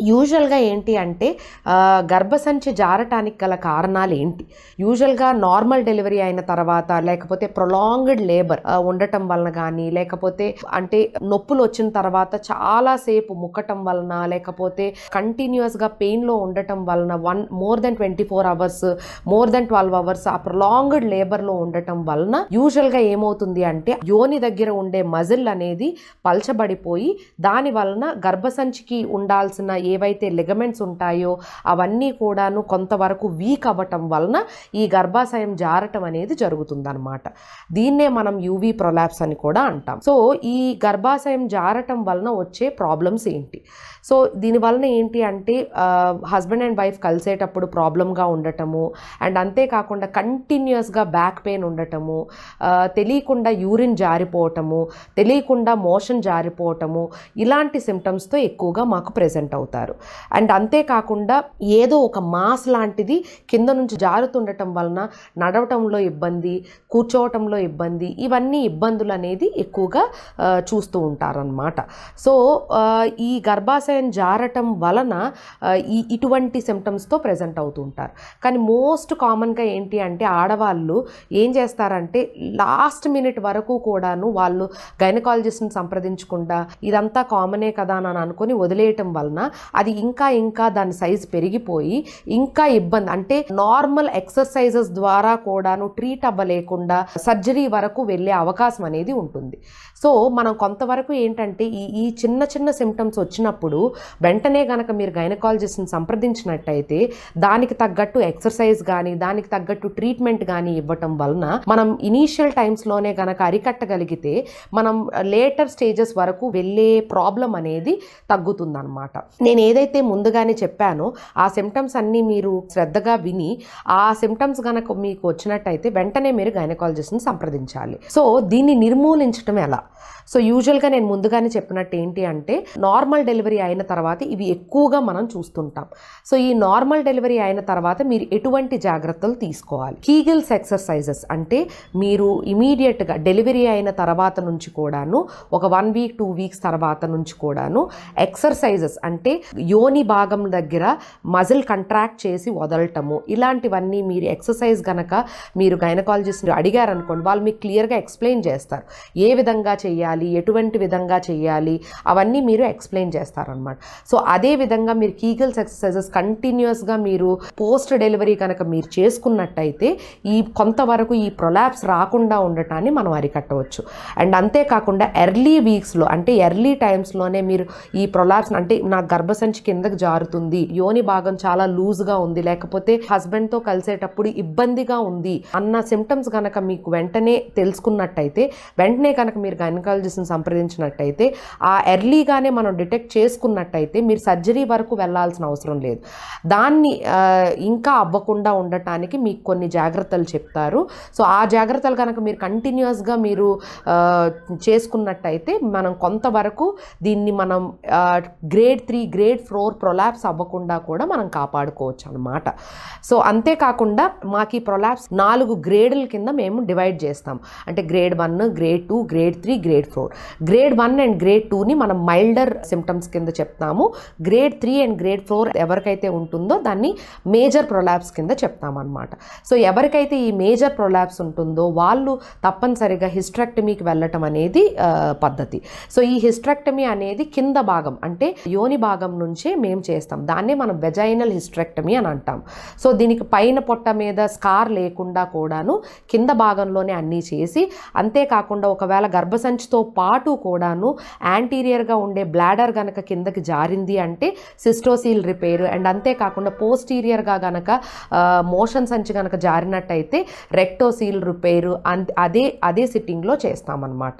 యూజువల్గా ఏంటి అంటే గర్భసంచి జారటానికి గల కారణాలు ఏంటి? యూజువల్గా నార్మల్ డెలివరీ అయిన తర్వాత లేకపోతే ప్రొలాంగ్డ్ లేబర్ ఉండటం వలన కానీ లేకపోతే అంటే నొప్పులు వచ్చిన తర్వాత చాలాసేపు ముక్కటం వలన లేకపోతే కంటిన్యూస్గా పెయిన్లో ఉండటం వలన one more then twenty four hours more then twelve hours ఆ ప్రొలాంగ్డ్ లేబర్లో ఉండటం వలన యూజువల్గా ఏమవుతుంది అంటే యోని దగ్గర ఉండే మజిల్ అనేది పల్చబడిపోయి దాని వలన గర్భసంచికి ఉండాల్సిన ఏవైతే లిగమెంట్స్ ఉంటాయో అవన్నీ కూడాను కొంతవరకు వీక్ అవ్వటం వలన ఈ గర్భాశయం జారటం అనేది జరుగుతుందన్నమాట. దీన్నే మనం యూవీ ప్రొలాప్స్ అని కూడా అంటాం. సో ఈ గర్భాశయం జారటం వలన వచ్చే ప్రాబ్లమ్స్ ఏంటి? సో దీని వలన ఏంటి అంటే హస్బెండ్ అండ్ వైఫ్ కలిసేటప్పుడు ప్రాబ్లంగా ఉండటము అండ్ అంతేకాకుండా కంటిన్యూస్గా బ్యాక్ పెయిన్ ఉండటము తెలియకుండా యూరిన్ జారిపోవటము తెలియకుండా మోషన్ జారిపోవటము ఇలాంటి సిమ్టమ్స్తో ఎక్కువగా మాకు ప్రెజెంట్ అవుతారు అండ్ అంతేకాకుండా ఏదో ఒక మాస్ లాంటిది కింద నుంచి జారుతుండటం వలన నడవటంలో ఇబ్బంది కూర్చోవటంలో ఇబ్బంది ఇవన్నీ ఇబ్బందులు అనేది ఎక్కువగా చూస్తూ ఉంటారనమాట సో ఈ గర్భాశయం జారటం వలన ఈ ఇటువంటి సిమ్టమ్స్తో ప్రజెంట్ అవుతూ ఉంటారు. కానీ మోస్ట్ కామన్గా ఏంటి అంటే ఆడవాళ్ళు ఏం చేస్తారంటే లాస్ట్ మినిట్ వరకు కూడాను వాళ్ళు గైనకాలజిస్ట్ని సంప్రదించకుండా ఇదంతా కామనే కదా అని అనుకొని వదిలేయటం వలన అది ఇంకా ఇంకా దాని సైజ్ పెరిగిపోయి ఇంకా ఇబ్బంది. అంటే నార్మల్ ఎక్సర్సైజెస్ ద్వారా కూడాను ట్రీట్ అవ్వలేకుండా సర్జరీ వరకు వెళ్ళే అవకాశం అనేది ఉంటుంది. సో మనం కొంతవరకు ఏంటంటే ఈ ఈ చిన్న చిన్న సిమ్టమ్స్ వచ్చినప్పుడు వెంటనే గనక మీరు గైనకాలజిస్ట్ని సంప్రదించినట్టయితే దానికి తగ్గట్టు ఎక్సర్సైజ్ కానీ దానికి తగ్గట్టు ట్రీట్మెంట్ కానీ ఇవ్వటం వలన మనం ఇనీషియల్ టైమ్స్లోనే కనుక అరికట్టగలిగితే మనం లేటర్ స్టేజెస్ వరకు వెళ్ళే ప్రాబ్లం అనేది తగ్గుతుందన్నమాట. నేను ఏదైతే ముందుగానే చెప్పానో ఆ సిమ్టమ్స్ అన్నీ మీరు శ్రద్ధగా విని ఆ సిమ్టమ్స్ కనుక మీకు వచ్చినట్టయితే వెంటనే మీరు గైనకాలజిస్ట్ని సంప్రదించాలి. సో దీన్ని నిర్మూలించడం ఎలా? సో యూజువల్గా నేను ముందుగానే చెప్పినట్టు ఏంటి అంటే నార్మల్ డెలివరీ అయిన తర్వాత ఇవి ఎక్కువగా మనం చూస్తుంటాం. సో ఈ నార్మల్ డెలివరీ అయిన తర్వాత మీరు ఎటువంటి జాగ్రత్తలు తీసుకోవాలి? కీగిల్స్ ఎక్సర్సైజెస్ అంటే మీరు ఇమీడియట్గా డెలివరీ అయిన తర్వాత నుంచి కూడాను ఒక వన్ వీక్ టూ వీక్స్ తర్వాత నుంచి కూడాను ఎక్సర్సైజెస్ అంటే యోని భాగం దగ్గర మజిల్ కంట్రాక్ట్ చేసి వదలటము. ఇలాంటివన్నీ మీరు ఎక్సర్సైజ్ గనక మీరు గైనకాలజిస్ట్ని అడిగారనుకోండి వాళ్ళు మీకు క్లియర్గా ఎక్స్ప్లెయిన్ చేస్తారు. ఏ విధంగా చేయాలి ఎటువంటి విధంగా చేయాలి అవన్నీ మీరు ఎక్స్ప్లెయిన్ చేస్తారనమాట. సో అదే విధంగా మీరు కీగల్స్ ఎక్సర్సైజెస్ కంటిన్యూస్గా మీరు పోస్ట్ డెలివరీ కనుక మీరు చేసుకున్నట్టయితే ఈ కొంతవరకు ఈ ప్రొలాప్స్ రాకుండా ఉండటాన్ని మనం అరికట్టవచ్చు. అండ్ అంతేకాకుండా ఎర్లీ వీక్స్లో అంటే ఎర్లీ టైమ్స్లోనే మీరు ఈ ప్రొలాప్స్ అంటే నా గర్భసంచి కిందకి జారుతుంది. యోని భాగం చాలా లూజ్గా ఉంది. లేకపోతే హస్బెండ్తో కలిసేటప్పుడు ఇబ్బందిగా ఉంది అన్న సిమ్టమ్స్ కనుక మీకు వెంటనే తెలుసుకున్నట్టయితే వెంటనే కనుక మీరు గైనకాలజిస్ట్ని సంప్రదించినట్టయితే ఆ ఎర్లీగానే మనం డిటెక్ట్ చేసుకున్నట్టయితే మీరు సర్జరీ వరకు వెళ్ళాల్సిన అవసరం లేదు. దాన్ని ఇంకా అవ్వకుండా ఉండటానికి మీకు కొన్ని జాగ్రత్తలు చెప్తారు. సో ఆ జాగ్రత్తలు కనుక మీరు కంటిన్యూస్గా మీరు చేసుకున్నట్టయితే మనం కొంతవరకు దీన్ని మనం grade three grade four prolapse అవ్వకుండా కూడా మనం కాపాడుకోవచ్చు అనమాట సో అంతేకాకుండా మాకు ఈ ప్రొలాప్స్ నాలుగు గ్రేడుల కింద మేము డివైడ్ చేస్తాం. అంటే grade one grade two grade three grade four. Grade one and grade టూని మనం మైల్డర్ సిమ్టమ్స్ కింద చెప్తాము. Grade three and grade four ఎవరికైతే ఉంటుందో దాన్ని మేజర్ ప్రొలాప్స్ కింద చెప్తామన్నమాట. సో ఎవరికైతే ఈ మేజర్ ప్రొలాప్స్ ఉంటుందో వాళ్ళు తప్పనిసరిగా హిస్ట్రాక్టమీకి వెళ్ళటం అనేది పద్ధతి. సో ఈ హిస్ట్రాక్టమీ అనేది కింద భాగం అంటే యోని భాగం నుంచే మేము చేస్తాం. దాన్నే మనం వెజైనల్ హిస్ట్రెక్టమీ అని అంటాం. సో దీనికి పైన పొట్ట మీద స్కార్ లేకుండా కూడాను కింద భాగంలోనే అన్నీ చేసి అంతేకాకుండా ఒకవేళ గర్భసంచితో పాటు కూడాను యాంటీరియర్గా ఉండే బ్లాడర్ గనక కిందకి జారింది అంటే సిస్టోసీల్ రిపేర్ అండ్ అంతేకాకుండా పోస్టీరియర్గా గనక మోషన్ సంచి గనక జారినట్టయితే రెక్టోసీల్ రిపేర్ అదే అదే సిట్టింగ్లో చేస్తామన్నమాట.